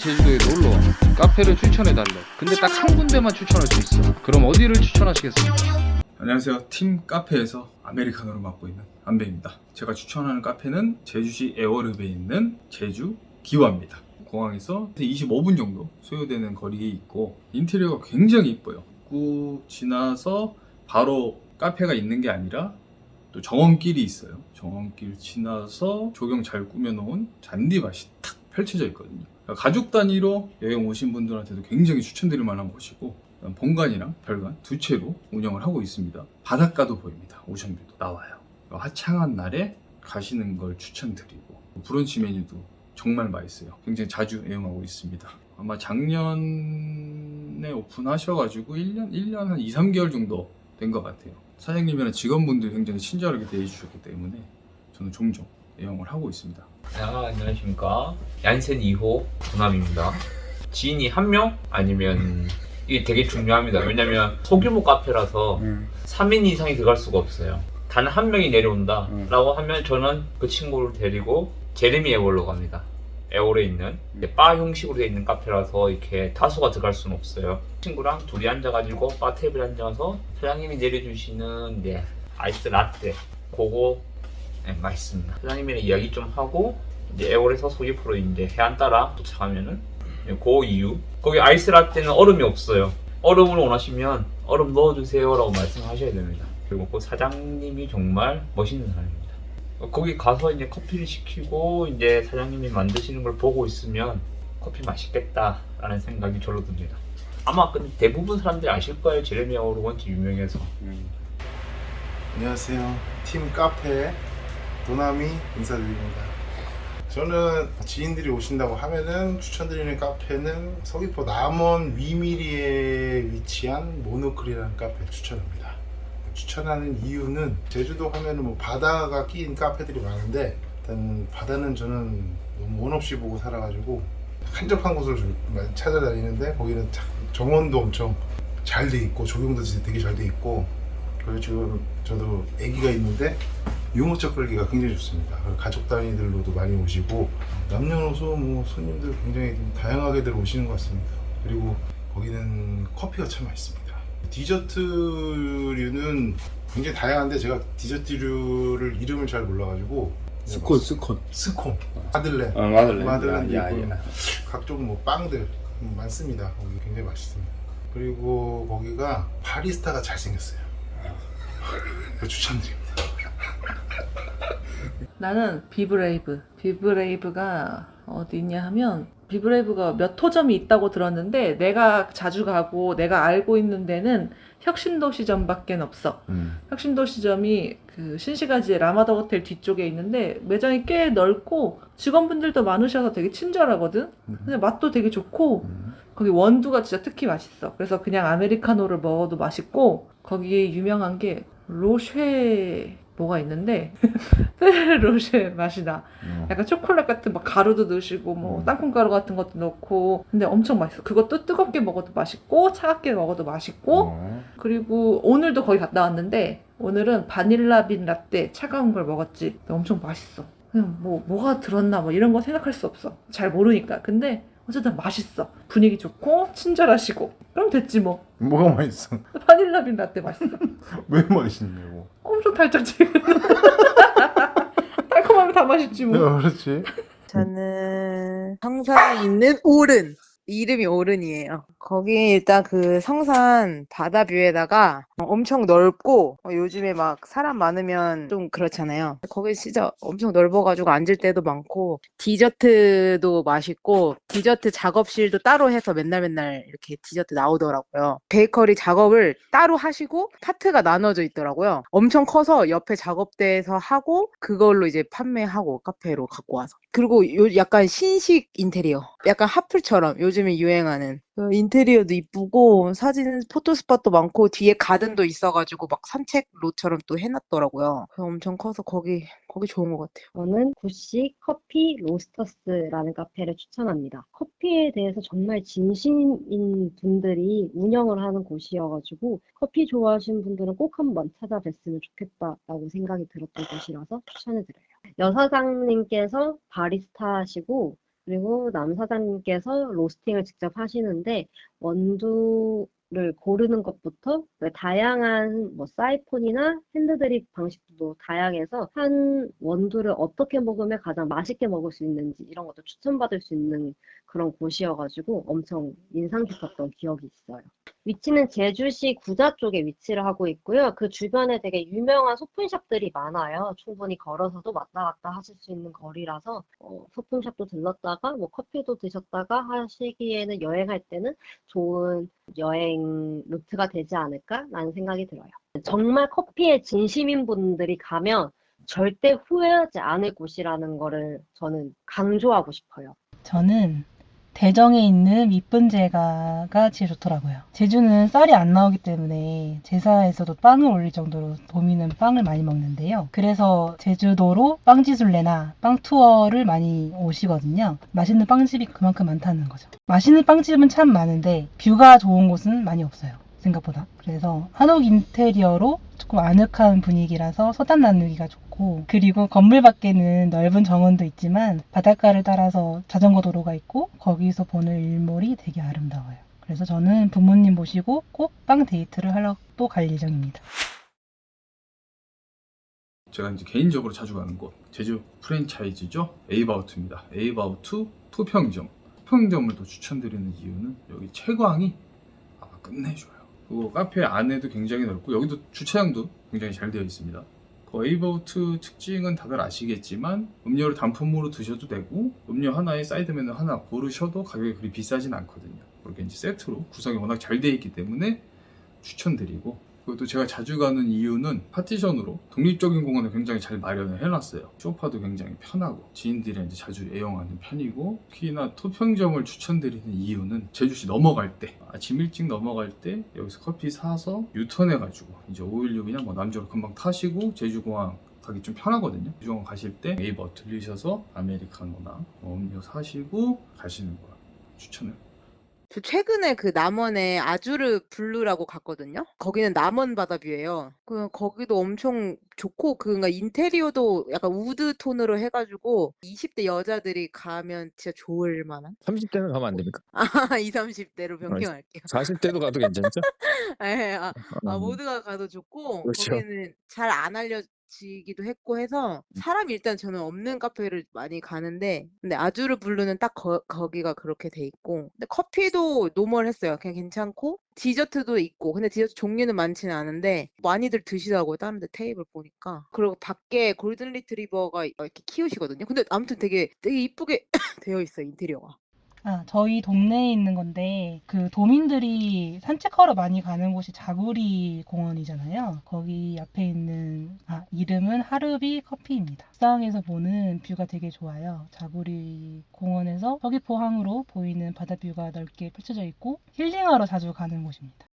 제주도에 놀러 와 카페를 추천해 달래 근데 딱 한 군데만 추천할 수 있어 그럼 어디를 추천하시겠습니까? 안녕하세요. 팀 카페에서 아메리카노를 맡고 있는 안배입니다. 제가 추천하는 카페는 제주시 에어르베에 있는 제주 기와입니다. 공항에서 25분 정도 소요되는 거리에 있고 인테리어가 굉장히 이뻐요. 꾹 지나서 바로 카페가 있는 게 아니라 또 정원길이 있어요. 정원길 지나서 조경 잘 꾸며놓은 잔디밭이 탁 펼쳐져 있거든요. 가족 단위로 여행 오신 분들한테도 굉장히 추천드릴 만한 곳이고 본관이랑 별관 두 채로 운영을 하고 있습니다. 바닷가도 보입니다. 오션뷰도 나와요. 화창한 날에 가시는 걸 추천드리고 브런치 메뉴도 정말 맛있어요. 굉장히 자주 애용하고 있습니다. 아마 작년에 오픈하셔가지고 1년, 1년 한 2, 3개월 정도 된 것 같아요. 사장님이랑 직원분들이 굉장히 친절하게 대해주셨기 때문에 저는 종종 애용을 하고 있습니다. 아, 안녕하십니까. 얀센 2호 도남입니다. 지인이 한 명? 아니면 이게 되게 중요합니다. 왜냐면 소규모 카페라서 3인 이상이 들어갈 수가 없어요. 단 한 명이 내려온다 라고 하면 저는 그 친구를 데리고 제레미 에월로 갑니다. 에월에 있는 이제 바 형식으로 되어 있는 카페라서 이렇게 다수가 들어갈 수는 없어요. 친구랑 둘이 앉아가지고 바 테이블에 앉아서 사장님이 내려주시는 이제 아이스 라떼 그거 네, 맛있습니다. 사장님이랑 이야기 좀 하고 이제 에월에서 소기프로 이제 해안 따라 도착하면은 그 이유 거기 아이스 라떼는 얼음이 없어요. 얼음을 원하시면 얼음 넣어주세요라고 말씀하셔야 됩니다. 그리고 그 사장님이 정말 멋있는 사람입니다. 거기 가서 이제 커피를 시키고 이제 사장님이 만드시는 걸 보고 있으면 커피 맛있겠다라는 생각이 절로 듭니다. 아마 근데 대부분 사람들이 아실 거예요. 제레미 아우르 원체 유명해서. 안녕하세요. 팀 카페 도나미 인사드립니다. 저는 지인들이 오신다고 하면은 추천드리는 카페는 서귀포 남원 위미리에 위치한 모노클이라는 카페 추천합니다. 추천하는 이유는 제주도 하면은 뭐 바다가 끼인 카페들이 많은데 일단 바다는 저는 너무 원 없이 보고 살아가지고 한적한 곳을 좀 찾아다니는데 거기는 참 정원도 엄청 잘 돼 있고 조경도 되게 잘 돼 있고 그리고 지금 저도 아기가 있는데 유모차 끌기가 굉장히 좋습니다. 가족 단위들로도 많이 오시고 남녀노소 뭐 손님들 굉장히 좀 다양하게들 오시는 것 같습니다. 그리고 거기는 커피가 참 맛있습니다. 디저트류는 굉장히 다양한데 제가 디저트류를 이름을 잘 몰라가지고 스콘 스콘 스콘, 마들렌, 어 마들렌 마들렌도 야, 있고 야, 야. 각종 뭐 빵들 많습니다. 거기 굉장히 맛있습니다. 그리고 거기가 바리스타가 잘생겼어요. 그거 추천드립니다. 나는 비브레이브. 비브레이브가 어디 있냐 하면 비브레이브가 몇 호점이 있다고 들었는데 내가 자주 가고 내가 알고 있는 데는 혁신도시점밖에 없어. 음. 혁신도시점이 그 신시가지의 라마다 호텔 뒤쪽에 있는데 매장이 꽤 넓고 직원분들도 많으셔서 되게 친절하거든. 근데 맛도 되게 좋고 음. 거기 원두가 진짜 특히 맛있어. 그래서 그냥 아메리카노를 먹어도 맛있고 거기 유명한 게 로쉐 뭐가 있는데 페레 로쉐 맛이 나. 어. 약간 초콜릿 같은 막 가루도 넣으시고 뭐 음. 땅콩 가루 같은 것도 넣고 근데 엄청 맛있어. 그것도 뜨겁게 먹어도 맛있고 차갑게 먹어도 맛있고 어. 그리고 오늘도 거기 갔다 왔는데 오늘은 바닐라 빈 라떼 차가운 걸 먹었지. 근데 엄청 맛있어. 그냥 뭐 뭐가 들었나 뭐 이런 거 생각할 수 없어. 잘 모르니까. 근데 어쨌든 맛있어. 분위기 좋고 친절하시고. 그럼 됐지 뭐. 뭐가 맛있어? 바닐라 빈 라떼 맛있어. 왜 맛있냐고 엄청 달짝지근. 달콤하면 다 맛있지 뭐. 야, 그렇지 저는 성산에 있는 오른 이름이 오른이에요. 거기 일단 그 성산 바다 뷰에다가 엄청 넓고 어, 요즘에 막 사람 많으면 좀 그렇잖아요. 거기 진짜 엄청 넓어가지고 앉을 때도 많고 디저트도 맛있고 디저트 작업실도 따로 해서 맨날 맨날 이렇게 디저트 나오더라고요. 베이커리 작업을 따로 하시고 파트가 나눠져 있더라고요. 엄청 커서 옆에 작업대에서 하고 그걸로 이제 판매하고 카페로 갖고 와서 그리고 요 약간 신식 인테리어 약간 하플처럼 요즘 에 유행하는 그 인테리어도 이쁘고 사진 포토스팟도 많고 뒤에 가든도 있어가지고 막 산책로처럼 또 해놨더라고요. 엄청 커서 거기 거기 좋은 것 같아요. 저는 구씨 커피 로스터스라는 카페를 추천합니다. 커피에 대해서 정말 진심인 분들이 운영을 하는 곳이어가지고 커피 좋아하시는 분들은 꼭 한번 찾아뵀으면 좋겠다라고 생각이 들었던 곳이라서 추천해드려요. 여사장님께서 바리스타시고 그리고 남 사장님께서 로스팅을 직접 하시는데 원두를 고르는 것부터 그 다양한 뭐 사이폰이나 핸드드립 방식도 다양해서 한 원두를 어떻게 먹으면 가장 맛있게 먹을 수 있는지 이런 것도 추천받을 수 있는 그런 곳이어가지고 엄청 인상 깊었던 기억이 있어요. 위치는 제주시 구자 쪽에 위치를 하고 있고요. 그 주변에 되게 유명한 소품샵들이 많아요. 충분히 걸어서도 왔다 갔다 하실 수 있는 거리라서 어, 소품샵도 들렀다가 뭐 커피도 드셨다가 하시기에는 여행할 때는 좋은 여행 루트가 되지 않을까라는 생각이 들어요. 정말 커피에 진심인 분들이 가면 절대 후회하지 않을 곳이라는 거를 저는 강조하고 싶어요. 저는 대정에 있는 밑분제가가 제일 좋더라고요. 제주는 쌀이 안 나오기 때문에 제사에서도 빵을 올릴 정도로 도민은 빵을 많이 먹는데요. 그래서 제주도로 빵지술래나 빵 투어를 많이 오시거든요. 맛있는 빵집이 그만큼 많다는 거죠. 맛있는 빵집은 참 많은데 뷰가 좋은 곳은 많이 없어요. 생각보다. 그래서 한옥 인테리어로 조금 아늑한 분위기라서 서단 나누기가 좋고 그리고 건물 밖에는 넓은 정원도 있지만 바닷가를 따라서 자전거 도로가 있고 거기서 보는 일몰이 되게 아름다워요. 그래서 저는 부모님 모시고 꼭 빵 데이트를 하러 또 갈 예정입니다. 제가 이제 개인적으로 자주 가는 곳 제주 프랜차이즈죠? 에이바우트입니다. 에이바우트 토평점. 토평점을 또 추천드리는 이유는 여기 채광이 아, 끝내줘요. 그리고 카페 안에도 굉장히 넓고 여기도 주차장도 굉장히 잘 되어 있습니다 그 에이바우트 특징은 다들 아시겠지만 음료를 단품으로 드셔도 되고 음료 하나에 사이드 메뉴 하나 고르셔도 가격이 그리 비싸진 않거든요. 그렇게 이제 세트로 구성이 워낙 잘 되어 있기 때문에 추천드리고 또 제가 자주 가는 이유는 파티션으로 독립적인 공간을 굉장히 잘 마련을 해놨어요. 소파도 굉장히 편하고 지인들이 이제 자주 애용하는 편이고 특히나 토평점을 추천드리는 이유는 제주시 넘어갈 때 아침 일찍 넘어갈 때 여기서 커피 사서 유턴해가지고 이제 516이나 뭐 남주로 금방 타시고 제주공항 가기 좀 편하거든요. 제주공항 가실 때 네이버 들리셔서 아메리카노나 뭐 음료 사시고 가시는 거 추천을 저 최근에 그 남원에 아주르 블루라고 갔거든요. 거기는 남원 바다뷰예요. 그 거기도 엄청 좋고 그니까 인테리어도 약간 우드 톤으로 해가지고 20대 여자들이 가면 진짜 좋을 만한. 30대는 가면 안 됩니까? 아, 20, 30대로 변경할게요. 40대도 가도 괜찮죠? 예, 아, 아, 음, 모두가 가도 좋고 그렇죠. 거기는 잘 안 알려 지기도 했고 해서 음. 사람이 일단 저는 없는 카페를 많이 가는데 근데 아주르 블루는 딱 거, 거기가 그렇게 돼 있고 근데 커피도 노멀했어요. 그냥 괜찮고 디저트도 있고 근데 디저트 종류는 많지는 않은데 많이들 드시더라고요. 다른 데 테이블 보니까 그리고 밖에 골든 리트리버가 이렇게 키우시거든요. 근데 아무튼 되게 되게 이쁘게 되어 있어요 인테리어가. 아, 저희 동네에 있는 건데, 그 도민들이 산책하러 많이 가는 곳이 자구리 공원이잖아요. 거기 앞에 있는, 아, 이름은 하르비 커피입니다. 옥상에서 보는 뷰가 되게 좋아요. 자구리 공원에서 서귀포항으로 보이는 바다 뷰가 넓게 펼쳐져 있고, 힐링하러 자주 가는 곳입니다.